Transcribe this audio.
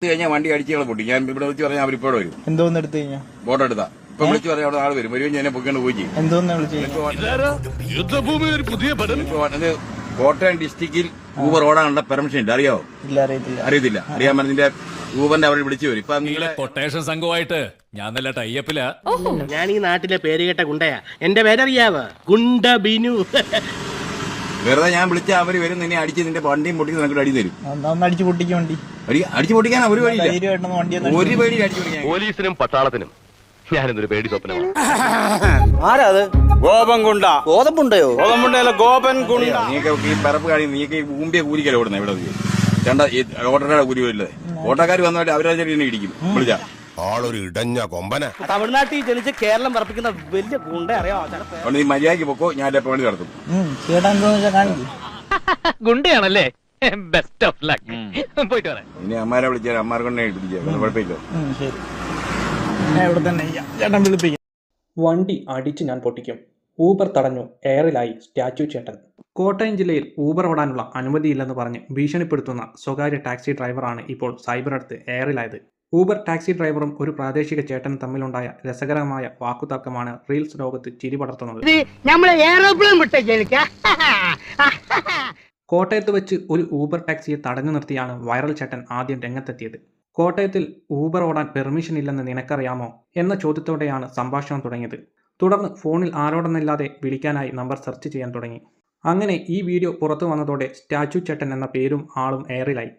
എടുത്ത് കഴിഞ്ഞാൽ വണ്ടി അടിച്ചുകളെ പൊട്ടി. ഞാൻ ഇവിടെ വിളിച്ച് പറഞ്ഞാൽ അവർ ഇപ്പോഴും വരും. എന്തോന്ന് എടുത്തു കഴിഞ്ഞാൽ ബോട്ട് എടുത്താ. ഇപ്പൊ വിളിച്ച് പറഞ്ഞാൽ അവിടെ ആൾ വരും. വരും ഞാൻ പൊക്കിക്കൊണ്ട് പോയി ചെയ്യും. എന്തോന്ന് കോട്ടയം ഡിസ്ട്രിക്റ്റിൽ ഊബർ ഓടാനുള്ള പെർമിഷൻ ഇല്ല. അറിയാവോ? ഇല്ല അറിയത്തില്ല. അറിയത്തില്ല. അറിയാൻ പറഞ്ഞതിന്റെ ഊബറിന്റെ അവിടെ വിളിച്ചു വരും. ഇപ്പൊ നിങ്ങളെ കൊട്ടേഷൻ സംഘമായിട്ട് ഞാൻ നല്ല ടൈപ്പില ഞാൻ ഈ നാട്ടിലെ പേര് കേട്ട ഗുണ്ടയാ. എന്റെ പേരറിയാവോ? ഗുണ്ട ബിനു. വെറുതെ ഞാൻ വിളിച്ച അവർ വരും നിന്നെ അടിച്ച് നിന്റെ വണ്ടിയും പൊട്ടി നിനക്ക് അടി തരും. അടിച്ചു പൊട്ടിക്കും വണ്ടി? അടി അടിച്ചു പൊട്ടിക്കാൻ ഒരു വഴിയില്ല. വണ്ടി ഒരു പേടി അടിച്ചു പൊട്ടിക്കാൻ പോലീസിനും പട്ടാളത്തിനും ഞാനിന്നൊരു പേടി സ്വപ്നമാണ്. ആരാത് ഗോപൻ കുണ്ട ഗോതമ്പുണ്ടയോ? ഗോതമ്പുണ്ടല്ല ഗോപൻ കുണ്ട നീക്ക് ഈ പറപ്പ് കാണി നീക്ക് ഈ ഊമ്പിയ കൂലിക്കല ഓടുന്ന ഇവിടെ. രണ്ട ഓട്ടോയുടെ കൂലി വരില്ലേ? ഓട്ടോക്കാർ വന്നിട്ട് അവരെ ഇടിക്കും. വിളിച്ചാ. ആളൊരു ഇടഞ്ഞ കൊമ്പന. തമിഴ്നാട്ടിൽ ജനിച്ച് കേരളം പറപ്പിക്കുന്ന വലിയ ഗുണ്ട അറിയാമോ നീ മര്യാദയ്ക്ക് പൊക്കോ ഞാൻ എപ്പോ വേണ്ടി നടത്തും. ഗുണ്ടയാണല്ലേ? ബെസ്റ്റ് ഓഫ് ലക്ക് പോയിട്ട് വരാം. ഇനി അമ്മാരെ വിളിച്ചാൽ അമ്മാരെ കൊണ്ടേ ഇടിപ്പിക്കുക കുഴപ്പമില്ല. ശരി. ഞാൻ ഇവിടെ തന്നെ. ചേട്ടൻ വിളിപ്പിക്കും. വണ്ടി അടിച്ച് ഞാൻ പൊട്ടിക്കും. ഊബർ തടഞ്ഞു. എയറിലായി സ്റ്റാച്ചു ചേട്ടൻ. കോട്ടയം ജില്ലയിൽ ഊബർ ഓടാനുള്ള അനുമതിയില്ലെന്ന് പറഞ്ഞ് ഭീഷണിപ്പെടുത്തുന്ന സ്വകാര്യ ടാക്സി ഡ്രൈവറാണ് ഇപ്പോൾ സൈബർ അടുത്ത് എയറിലായത്. ഊബർ ടാക്സി ഡ്രൈവറും ഒരു പ്രാദേശിക ചേട്ടനും തമ്മിലുണ്ടായ രസകരമായ വാക്കുതർക്കമാണ് റീൽസ് ലോകത്ത് ചിരി പടർത്തുന്നത്. കോട്ടയത്ത് വെച്ച് ഒരു ഊബർ ടാക്സിയെ തടഞ്ഞു നിർത്തിയാണ് വൈറൽ ചേട്ടൻ ആദ്യം രംഗത്തെത്തിയത്. കോട്ടയത്തിൽ ഊബർ ഓടാൻ പെർമിഷൻ ഇല്ലെന്ന് നിനക്കറിയാമോ എന്ന ചോദ്യത്തോടെയാണ് സംഭാഷണം തുടങ്ങിയത്. തുടർന്ന് ഫോണിൽ ആരോടെന്നില്ലാതെ വിളിക്കാനായി നമ്പർ സെർച്ച് ചെയ്യാൻ തുടങ്ങി. അങ്ങനെ ഈ വീഡിയോ പുറത്തു വന്നതോടെ സ്റ്റാച്ചു ചേട്ടൻ എന്ന പേരും ആളും എയറിലായി.